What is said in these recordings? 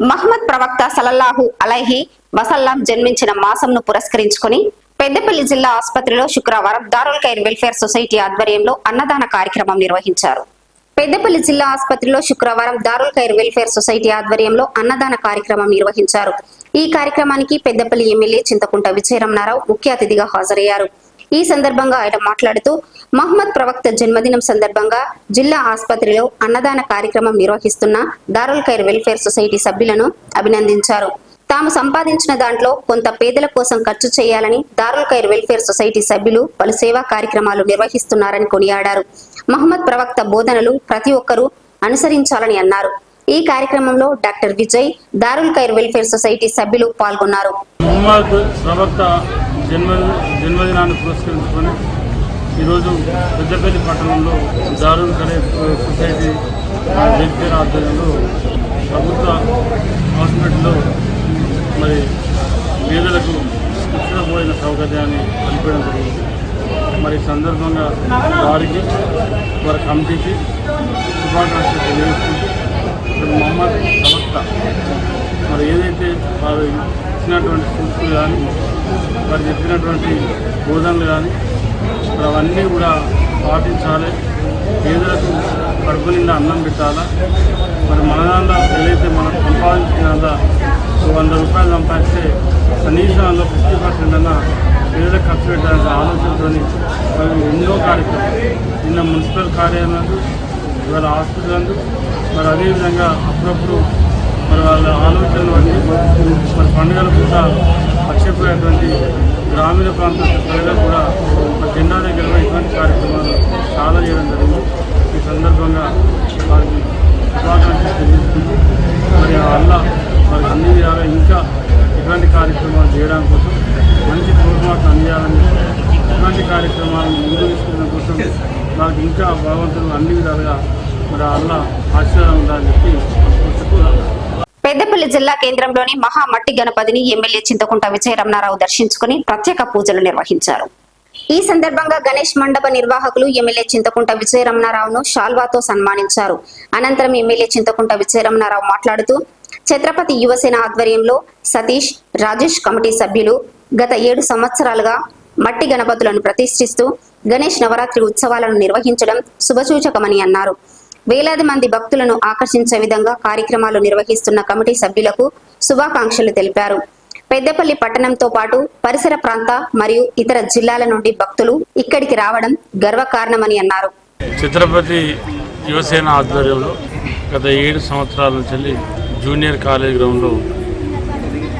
మహమ్మద్ ప్రవక్త సలల్లాహు అలైహి వసల్లాం జన్మించిన మాసంను పురస్కరించుకుని పెద్దపల్లి జిల్లా ఆసుపత్రిలో శుక్రవారం దారుల్ ఖైర్ వెల్ఫేర్ సొసైటీ ఆధ్వర్యంలో అన్నదాన కార్యక్రమం నిర్వహించారు. పెద్దపల్లి జిల్లా ఆసుపత్రిలో శుక్రవారం దారుల్ ఖైర్ వెల్ఫేర్ సొసైటీ ఆధ్వర్యంలో అన్నదాన కార్యక్రమం నిర్వహించారు. ఈ కార్యక్రమానికి పెద్దపల్లి ఎమ్మెల్యే చింతకుంట విజయరమణారావు ముఖ్య అతిథిగా హాజరయ్యారు. ఈ సందర్భంగా ఆయన మాట్లాడుతూ మహమ్మద్ ప్రవక్త జన్మదినం సందర్భంగా జిల్లా ఆసుపత్రిలో అన్నదాన కార్యక్రమం నిర్వహిస్తున్న దారుల్ ఖైర్ వెల్ఫేర్ సొసైటీ సభ్యులను అభినందించారు. తాము సంపాదించిన దాంట్లో కొంత పేదల కోసం ఖర్చు చేయాలని దారుల్ ఖైర్ వెల్ఫేర్ సొసైటీ సభ్యులు పలు సేవా కార్యక్రమాలు నిర్వహిస్తున్నారని కొనియాడారు. మహమ్మద్ ప్రవక్త బోధనలు ప్రతి ఒక్కరూ అనుసరించాలని అన్నారు. ఈ కార్యక్రమంలో doctor Vijay Darul Khair welfare society సభ్యులు పాల్గొన్నారు. జన్మ జన్మదినాన్ని పురస్కరించుకొని ఈరోజు పెద్దపల్లి పట్టణంలో దారుల్ కరే సొసైటీ వెల్ఫేర్ ఆధ్వర్యంలో ప్రభుత్వ హాస్పిటల్లో మరి పేదలకు ఉచితపోయిన సౌకర్యాన్ని కల్పించడం జరిగింది. మరి సందర్భంగా వారికి వారి కమిటీకి శుభాకాంక్షలు తెలియజేస్తుంది ఇప్పుడు మొహమ్మద్ ప్రవక్త మరి ఏదైతే వారు ఇచ్చినటువంటి సూక్తులు కానీ వారు చెప్పినటువంటి బోధనలు కానీ మరి అవన్నీ కూడా పాటించాలి. పేదలకు కడుపు నిండా అన్నం పెట్టాలా? మరి మన దాంట్లో ఏదైతే మనం సంపాదించిన ఒక వంద రూపాయలు సంపాదిస్తే కనీసం అందులో ఫిఫ్టీ పర్సెంట్ అన్న పేదలకు ఖర్చు పెట్టాలని ఆలోచనతో మరి ఎన్నో కార్యక్రమాలు. నిన్న మున్సిపల్ కార్యాలయాలు ఇవాళ హాస్పిటల్ మరి అదేవిధంగా అప్పుడప్పుడు మరి వాళ్ళ ఆలోచనలు అన్నీ మరి పండుగలు కూడా పక్షపోయేటువంటి గ్రామీణ ప్రాంత ప్రజలకు కూడా ఒక జెండా దగ్గర ఇటువంటి కార్యక్రమాలు చాలా చేయడం జరిగింది. ఈ సందర్భంగా వారికి శుభాకాంక్షలు తెలియజేస్తుంది మరి వల్ల వారికి అన్ని విధాలా ఇంకా ఇటువంటి కార్యక్రమాలు చేయడం కోసం మంచి తోడ్పాటు అందియాలని ఇటువంటి కార్యక్రమాలను ముందు తీసుకున్న కోసం నాకు ఇంకా భగవంతుడు అన్ని విధాలుగా మరి అల్లా ఆశీర్వాదం ఉండాలని చెప్పి పెద్దపల్లి జిల్లా కేంద్రంలోని మహా మట్టి గణపతిని ఎమ్మెల్యే చింతకుంట విజయరమణారావు దర్శించుకుని ప్రత్యేక పూజలు నిర్వహించారు. ఈ సందర్భంగా గణేష్ మండప నిర్వాహకులు ఎమ్మెల్యే చింతకుంట విజయరమణారావును షాల్వాతో సన్మానించారు. అనంతరం ఎమ్మెల్యే చింతకుంట విజయరమణారావు మాట్లాడుతూ ఛత్రపతి యువసేన ఆధ్వర్యంలో సతీష్ రాజేష్ కమిటీ సభ్యులు గత ఏడు సంవత్సరాలుగా మట్టి గణపతులను ప్రతిష్ఠిస్తూ గణేష్ నవరాత్రి ఉత్సవాలను నిర్వహించడం శుభసూచకమని అన్నారు. వేలాది మంది భక్తులను ఆకర్షించే విధంగా కార్యక్రమాలు నిర్వహిస్తున్న కమిటీ సభ్యులకు శుభాకాంక్షలు తెలిపారు. పెద్దపల్లి పట్టణంతో పాటు పరిసర ప్రాంత మరియు ఇతర జిల్లాల నుండి భక్తులు ఇక్కడికి రావడం గర్వకారణమని అన్నారు. చిత్రపతి యువసేన ఆధ్వర్యంలో గత ఏడు సంవత్సరాల నుంచి జూనియర్ కాలేజ్ గ్రౌండ్లో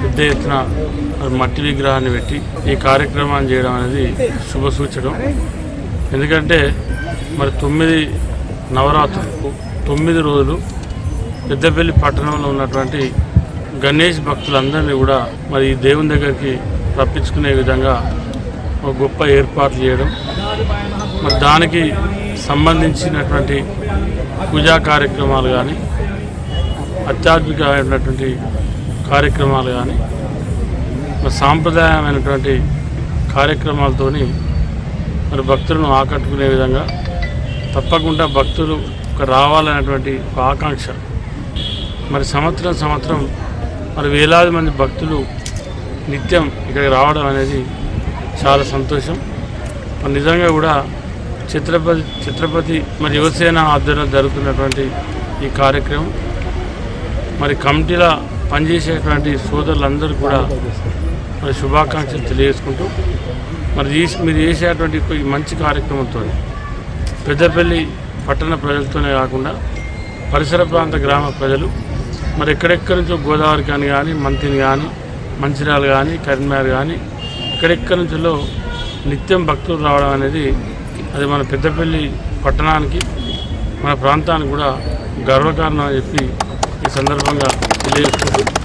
పెద్ద ఎత్తున మట్టి విగ్రహాన్ని పెట్టి ఈ కార్యక్రమాన్ని చేయడం అనేది శుభ సూచకం. ఎందుకంటే మరి తొమ్మిది నవరాత్రులకు తొమ్మిది రోజులు పెద్దపల్లి పట్టణంలో ఉన్నటువంటి గణేష్ భక్తులందరినీ కూడా మరి ఈ దేవుని దగ్గరికి రప్పించుకునే విధంగా ఒక గొప్ప ఏర్పాట్లు చేయడం. మరి దానికి సంబంధించినటువంటి పూజా కార్యక్రమాలు కానీ ఆధ్యాత్మికమైనటువంటి కార్యక్రమాలు కానీ మరి సాంప్రదాయమైనటువంటి కార్యక్రమాలతోని మరి భక్తులను ఆకట్టుకునే విధంగా తప్పకుండా భక్తులు ఒక రావాలనేటువంటి ఒక ఆకాంక్ష. మరి సంవత్సరం సంవత్సరం మరి వేలాది మంది భక్తులు నిత్యం ఇక్కడికి రావడం అనేది చాలా సంతోషం. మరి నిజంగా కూడా చిత్రపతి చిత్రపతి మరి యువసేన ఆధ్వర్యంలో జరుగుతున్నటువంటి ఈ కార్యక్రమం. మరి కమిటీలో పనిచేసేటువంటి సోదరులందరూ కూడా మరి శుభాకాంక్షలు తెలియజేసుకుంటూ మరి మీరు చేసేటువంటి మంచి కార్యక్రమంతో పెద్దపల్లి పట్టణ ప్రజలతోనే కాకుండా పరిసర ప్రాంత గ్రామ ప్రజలు మరి ఎక్కడెక్కడి నుంచో గోదావరి కానీ కానీ మంతిని కానీ మంచిర్యాలు కానీ కరీంనగర్ కానీ ఎక్కడెక్కడి నుంచో నిత్యం భక్తులు రావడం అనేది అది మన పెద్దపల్లి పట్టణానికి మన ప్రాంతానికి కూడా గర్వకారణం అని చెప్పి ఈ సందర్భంగా తెలియజేసుకుంటూ